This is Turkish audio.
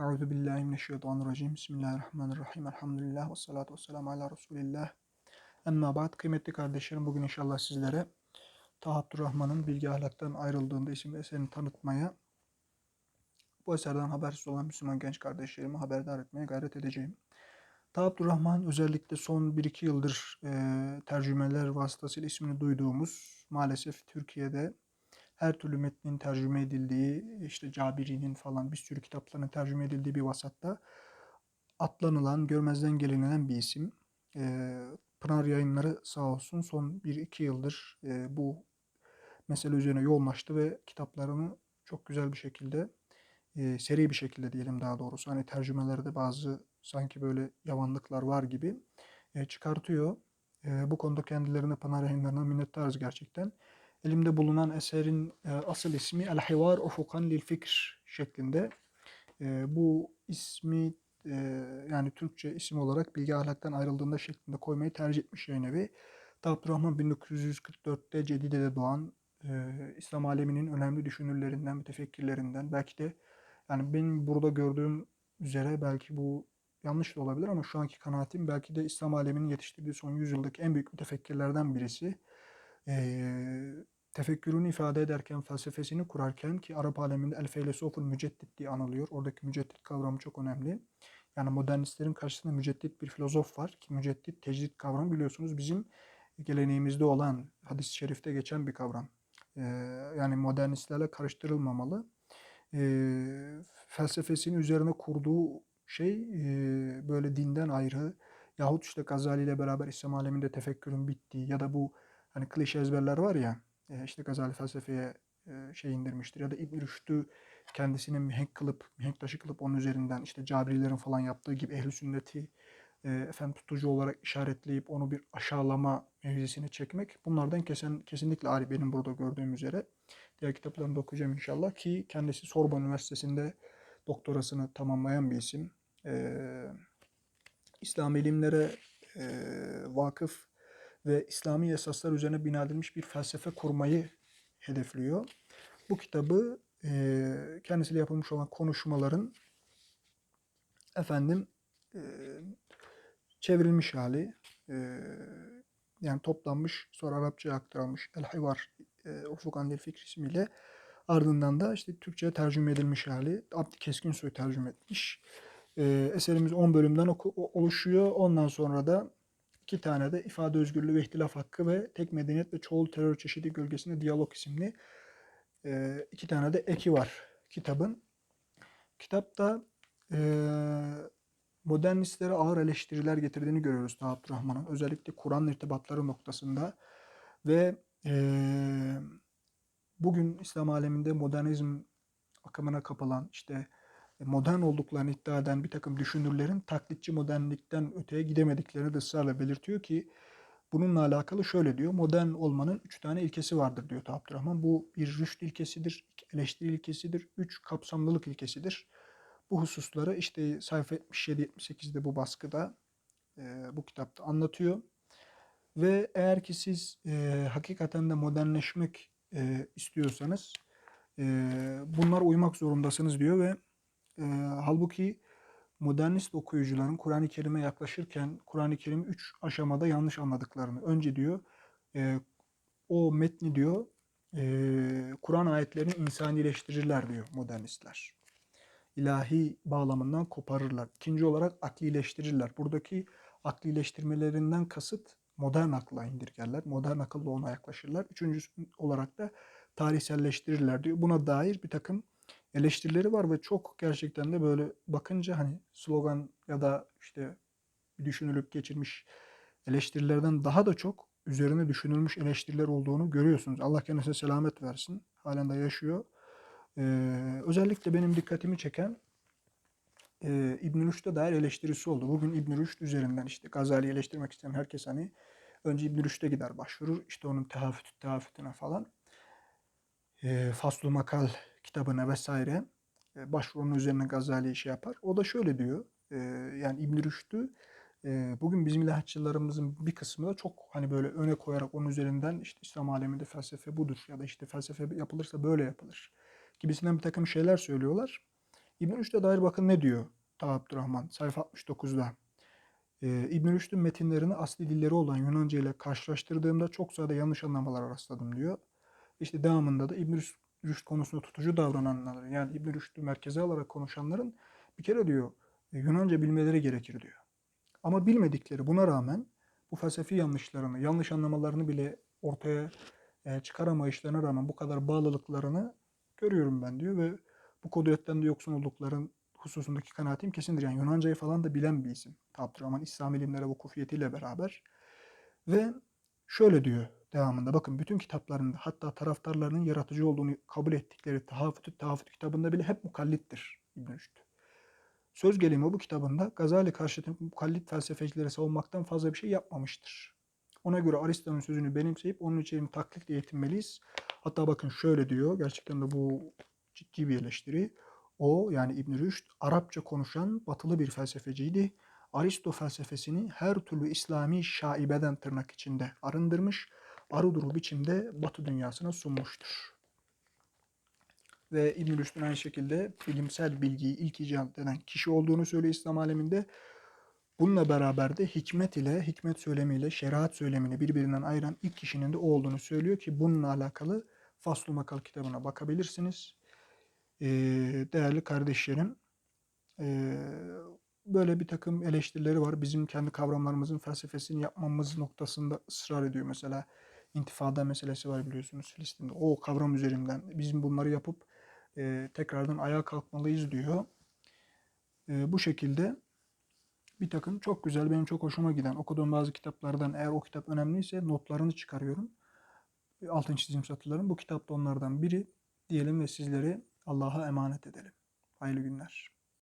Euzu billahi mineşşeytanirracim. Bismillahirrahmanirrahim. Elhamdülillah ve salatu ve selamu ala Resulillah. Emma ba'd. Kıymetli kardeşlerim bugün inşallah sizlere Taha Rahman'ın Bilgi Ahlak'tan ayrıldığında isimli eserini tanıtmaya, bu eserden habersiz olan Müslüman genç kardeşlerimi haberdar etmeye gayret edeceğim. Taha Rahman özellikle son 1-2 yıldır e, tercümeler vasıtasıyla ismini duyduğumuz maalesef Türkiye'de her türlü metnin tercüme edildiği, işte Cabiri'nin falan bir sürü kitapların tercüme edildiği bir vasatta atlanılan, görmezden gelinilen bir isim. E, Pınar Yayınları sağ olsun son 1-2 yıldır e, bu mesele üzerine yoğunlaştı ve kitaplarını çok güzel bir şekilde, e, seri bir şekilde diyelim daha doğrusu. Hani tercümelerde bazı sanki böyle yavanlıklar var gibi e, çıkartıyor. Bu konuda kendilerine Pınar Yayınları'na minnettarız gerçekten. Elimde bulunan eserin e, asıl ismi El Hivar Ufukan Lil Fikr şeklinde. E, bu ismi e, yani Türkçe isim olarak bilgi ahlaktan ayrıldığında şeklinde koymayı tercih etmiş yayın evi. Abdurrahman 1944'te Cedide'de doğan e, İslam aleminin önemli düşünürlerinden, mütefekkirlerinden belki de yani benim burada gördüğüm üzere belki bu yanlış da olabilir ama şu anki kanaatim belki de İslam aleminin yetiştirdiği son yüzyıldaki en büyük mütefekkirlerden birisi. Ee, tefekkürünü ifade ederken, felsefesini kurarken ki Arap aleminde el feylesoful müceddit diye anılıyor. Oradaki müceddit kavramı çok önemli. Yani modernistlerin karşısında müceddit bir filozof var ki müceddit tecdit kavramı biliyorsunuz bizim geleneğimizde olan hadis-i şerifte geçen bir kavram. Ee, yani modernistlerle karıştırılmamalı. Ee, felsefesini üzerine kurduğu şey e, böyle dinden ayrı yahut işte Gazali ile beraber İslam aleminde tefekkürün bittiği ya da bu hani klişe ezberler var ya işte Gazali felsefeye şey indirmiştir ya da İbn Rüşd'ü kendisini mihenk kılıp, mihenk taşı kılıp onun üzerinden işte Cabrilerin falan yaptığı gibi ehli sünneti efendim tutucu olarak işaretleyip onu bir aşağılama mevzisine çekmek bunlardan kesin, kesinlikle ari benim burada gördüğüm üzere. Diğer kitaplarını da okuyacağım inşallah ki kendisi Sorbonne Üniversitesi'nde doktorasını tamamlayan bir isim. Ee, İslam ilimlere e, vakıf ve İslami esaslar üzerine bina edilmiş bir felsefe kurmayı hedefliyor. Bu kitabı e, kendisiyle yapılmış olan konuşmaların efendim e, çevrilmiş hali e, yani toplanmış sonra Arapçaya aktarılmış El Hivar e, Ufukan Dil Fikri ismiyle ardından da işte Türkçe'ye tercüme edilmiş hali Abdi Keskinsoy tercüme etmiş. Eserimiz 10 bölümden oluşuyor. Ondan sonra da iki tane de ifade özgürlüğü ve ihtilaf hakkı ve tek medeniyet ve çoğul terör çeşidi gölgesinde diyalog isimli e, iki tane de eki var kitabın. Kitapta e, modernistlere ağır eleştiriler getirdiğini görüyoruz Taha Abdurrahman'ın. Özellikle Kur'an irtibatları noktasında ve e, bugün İslam aleminde modernizm akımına kapılan işte modern olduklarını iddia eden bir takım düşünürlerin taklitçi modernlikten öteye gidemediklerini de ısrarla belirtiyor ki bununla alakalı şöyle diyor. Modern olmanın üç tane ilkesi vardır diyor Abdurrahman. Bu bir rüşt ilkesidir, eleştiri ilkesidir, üç kapsamlılık ilkesidir. Bu hususları işte sayfa 77-78'de bu baskıda e, bu kitapta anlatıyor. Ve eğer ki siz e, hakikaten de modernleşmek e, istiyorsanız e, bunlara uymak zorundasınız diyor ve e, halbuki modernist okuyucuların Kur'an-ı Kerim'e yaklaşırken Kur'an-ı Kerim'i üç aşamada yanlış anladıklarını. Önce diyor e, o metni diyor e, Kur'an ayetlerini insanileştirirler diyor modernistler. İlahi bağlamından koparırlar. İkinci olarak aklileştirirler. Buradaki aklileştirmelerinden kasıt modern akla indirgerler. Modern akılla ona yaklaşırlar. Üçüncü olarak da tarihselleştirirler diyor. Buna dair bir takım eleştirileri var ve çok gerçekten de böyle bakınca hani slogan ya da işte düşünülüp geçirmiş eleştirilerden daha da çok üzerine düşünülmüş eleştiriler olduğunu görüyorsunuz. Allah kendisine selamet versin. Halen de yaşıyor. Ee, özellikle benim dikkatimi çeken e, İbn Rüşd'e dair eleştirisi oldu. Bugün İbn Rüşd üzerinden işte Gazali'yi eleştirmek isteyen herkes hani önce İbn Rüşd'e gider başvurur. İşte onun tehafüt, tehafütüne falan. E, Faslu Makal kitabına vesaire e, başvurunun üzerine Gazali şey yapar. O da şöyle diyor. E, yani İbn Rüşd'ü e, bugün bizim ilahçılarımızın bir kısmı da çok hani böyle öne koyarak onun üzerinden işte İslam aleminde felsefe budur ya da işte felsefe yapılırsa böyle yapılır gibisinden bir takım şeyler söylüyorlar. İbn Rüşd'e dair bakın ne diyor Taha Abdurrahman sayfa 69'da. Ee, İbn Rüşd'ün metinlerini asli dilleri olan Yunanca ile karşılaştırdığımda çok sayıda yanlış anlamalara rastladım diyor. İşte devamında da İbn Rüşd, Rüşd konusunda tutucu davrananların yani İbn Rüşd'ü merkeze alarak konuşanların bir kere diyor e, Yunanca bilmeleri gerekir diyor. Ama bilmedikleri buna rağmen bu felsefi yanlışlarını, yanlış anlamalarını bile ortaya e, çıkaramayışlarına rağmen bu kadar bağlılıklarını görüyorum ben diyor ve bu kudretten de yoksun oldukların hususundaki kanaatim kesindir. Yani Yunancayı falan da bilen bir isim. Abdurrahman İslam ilimlere vukufiyetiyle beraber. Ve şöyle diyor devamında bakın bütün kitaplarında hatta taraftarlarının yaratıcı olduğunu kabul ettikleri Tahafütü Tahafüt kitabında bile hep mukallittir İbn Rüşd. Söz gelimi bu kitabında Gazali karşıtı mukallit felsefecileri savunmaktan fazla bir şey yapmamıştır. Ona göre Aristo'nun sözünü benimseyip onun içeriğini taklitle yetinmeliyiz. Hatta bakın şöyle diyor, gerçekten de bu ciddi bir eleştiri. O yani İbn Rüşd Arapça konuşan batılı bir felsefeciydi. Aristo felsefesini her türlü İslami şaibeden tırnak içinde arındırmış, aruduru biçimde batı dünyasına sunmuştur. Ve İbn Rüşd'ün aynı şekilde bilimsel bilgiyi ilk icat eden kişi olduğunu söylüyor İslam aleminde. Bununla beraber de hikmet ile, hikmet söylemiyle şeriat söylemini birbirinden ayıran ilk kişinin de o olduğunu söylüyor ki bununla alakalı Faslu Makal kitabına bakabilirsiniz. Ee, değerli kardeşlerim, ee, böyle bir takım eleştirileri var. Bizim kendi kavramlarımızın felsefesini yapmamız noktasında ısrar ediyor. Mesela intifada meselesi var biliyorsunuz Filistin'de. O kavram üzerinden bizim bunları yapıp e, tekrardan ayağa kalkmalıyız diyor. E, bu şekilde bir takım çok güzel, benim çok hoşuma giden okuduğum bazı kitaplardan eğer o kitap önemliyse notlarını çıkarıyorum. Altın çizim satılarım. Bu kitap da onlardan biri diyelim ve sizleri Allah'a emanet edelim. Hayırlı günler.